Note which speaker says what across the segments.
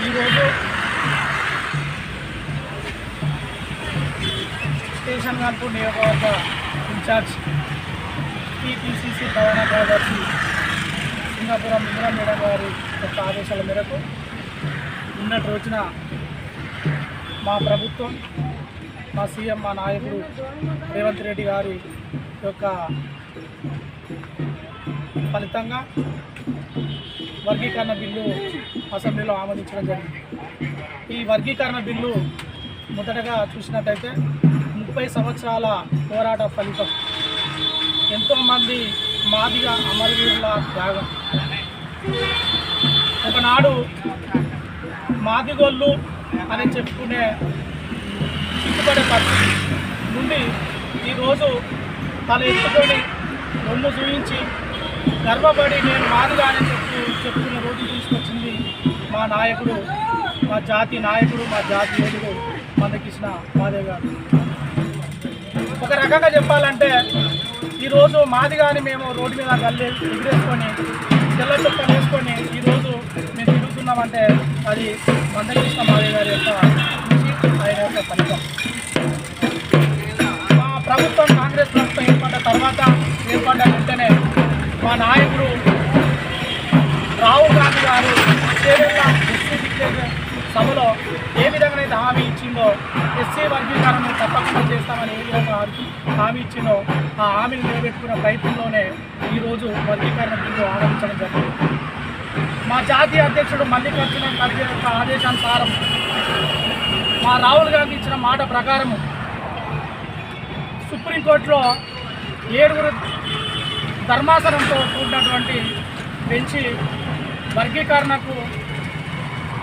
Speaker 1: ఈరోజు స్టేషన్ కాన్పూర్ నియోజకవర్గ incharge TPCC ప్రధాన కార్యదర్శి సింగాపురం ఇందిరా మేడం గారి యొక్క ఆదేశాల మేరకు నిన్నటి రోజున మా ప్రభుత్వం మా సీఎం మా నాయకుడు రేవంత్ రెడ్డి గారి యొక్క ఫలితంగా వర్గీకరణ బిల్లు అసెంబ్లీలో ఆమోదించడం జరిగింది. ఈ వర్గీకరణ బిల్లు మొదటగా చూసినట్టయితే ముప్పై సంవత్సరాల పోరాట ఫలితం. ఎంతోమంది మాదిగా అమరవీరుల త్యాగం. ఒకనాడు మాదిగోళ్ళు అని చెప్పుకునే చిక్కుపడే పరిస్థితి నుండి ఈరోజు తల ఎత్తుకొని రొమ్ము చూయించి గర్వపడి నేను మాదిగా అని చెప్పి చెప్పుకున్న రోజు తీసుకొచ్చింది మా నాయకుడు మా జాతి నాయకుడు మా జాతి యోధుడు మందకృష్ణ మాదేవ్ గారు. ఒక రకంగా చెప్పాలంటే ఈరోజు మాది కానీ మేము రోడ్డు మీద గల్లి ఎగిరేసుకొని తెల్ల చొక్కలు వేసుకొని ఈరోజు మేము తిరుగుతున్నామంటే అది మందకృష్ణ మాదేవ్ గారి యొక్క ఆయన యొక్క ఫలితం. మా నాయకుడు రాహుల్ గాంధీ గారు ఎస్సీ సభలో ఏ విధంగా అయితే హామీ ఇచ్చిందో ఎస్సీ వర్గీకరణను తప్పకుండా చేస్తామని ఏ విధంగా హామీ- ఇచ్చిందో ఆ హామీని నిలబెట్టుకున్న ప్రయత్నంలోనే ఈరోజు వర్గీకరణ బిల్లు ఆరంభించడం జరిగింది. మా జాతీయ అధ్యక్షుడు మల్లికార్జున ఖర్గే యొక్క ఆదేశానుసారం మా రాహుల్ గాంధీ ఇచ్చిన మాట ప్రకారము సుప్రీంకోర్టులో ఏడుగురు ధర్మాసనంతో కూడినటువంటి పెంచి వర్గీకరణకు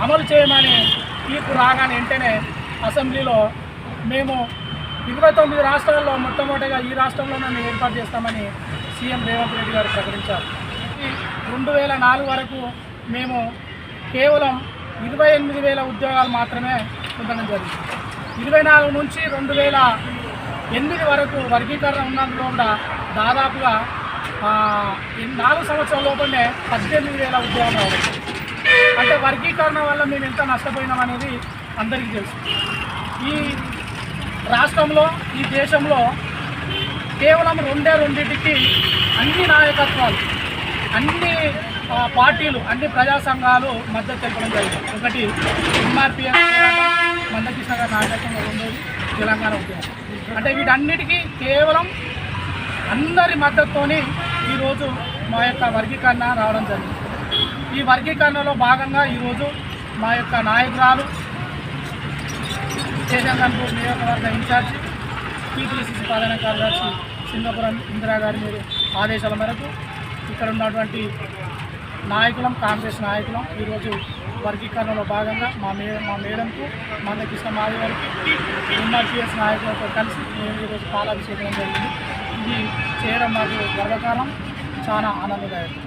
Speaker 1: అమలు చేయమని తీర్పు రాగానే వెంటనే అసెంబ్లీలో మేము ఇరవై తొమ్మిది రాష్ట్రాల్లో మొట్టమొదటిగా ఈ రాష్ట్రంలోనే ఏర్పాటు చేస్తామని సీఎం రేవంత్ రెడ్డి గారు ప్రకటించారు. రెండు వేల నాలుగు వరకు మేము కేవలం ఇరవై ఎనిమిది వేల ఉద్యోగాలు మాత్రమే పొందడం జరిగింది. ఇరవై నాలుగు నుంచి రెండు వేల ఎనిమిది వరకు వర్గీకరణ ఉన్నందులో కూడా దాదాపుగా నాలుగు సంవత్సరాల లోపలనే పద్దెనిమిది వేల ఉద్యోగాలు రావాలి అంటే వర్గీకరణ వల్ల మేము ఎంత నష్టపోయినాం అనేది అందరికీ తెలుసు. ఈ రాష్ట్రంలో ఈ దేశంలో కేవలం రెండే రెండింటికి అన్ని నాయకత్వాలు అన్ని పార్టీలు అన్ని ప్రజా సంఘాలు మద్దతు తెలపడం జరిగింది. ఒకటి ఎంఆర్పిఎస్ మందకృష్ణ గారి నాయకత్వంలో రెండోది తెలంగాణ ఉద్యమం. అంటే వీటన్నిటికీ కేవలం అందరి మద్దతుతోనే ఈరోజు మా యొక్క వర్గీకరణ రావడం జరిగింది. ఈ వర్గీకరణలో భాగంగా ఈరోజు మా యొక్క నాయకురాలు కేశంగన్పూర్ నియోజకవర్గ ఇన్ఛార్జ్ టీటీసీసీ ప్రధాన కార్యదర్శి సింగపురం ఇందిరాగారి మీరు ఆదేశాల మేరకు ఇక్కడ ఉన్నటువంటి నాయకులం కాంగ్రెస్ నాయకులం ఈరోజు వర్గీకరణలో భాగంగా మా మే మా మేడంకు మందకృష్ణ మాది గారికి ఎంఆర్పిఎస్ నాయకులతో కలిసి మేము ఈరోజు పాలాభిషేకం జరిగింది. ఇది చేయడం మాకు గర్వకారం చాలా ఆనందదాయకం.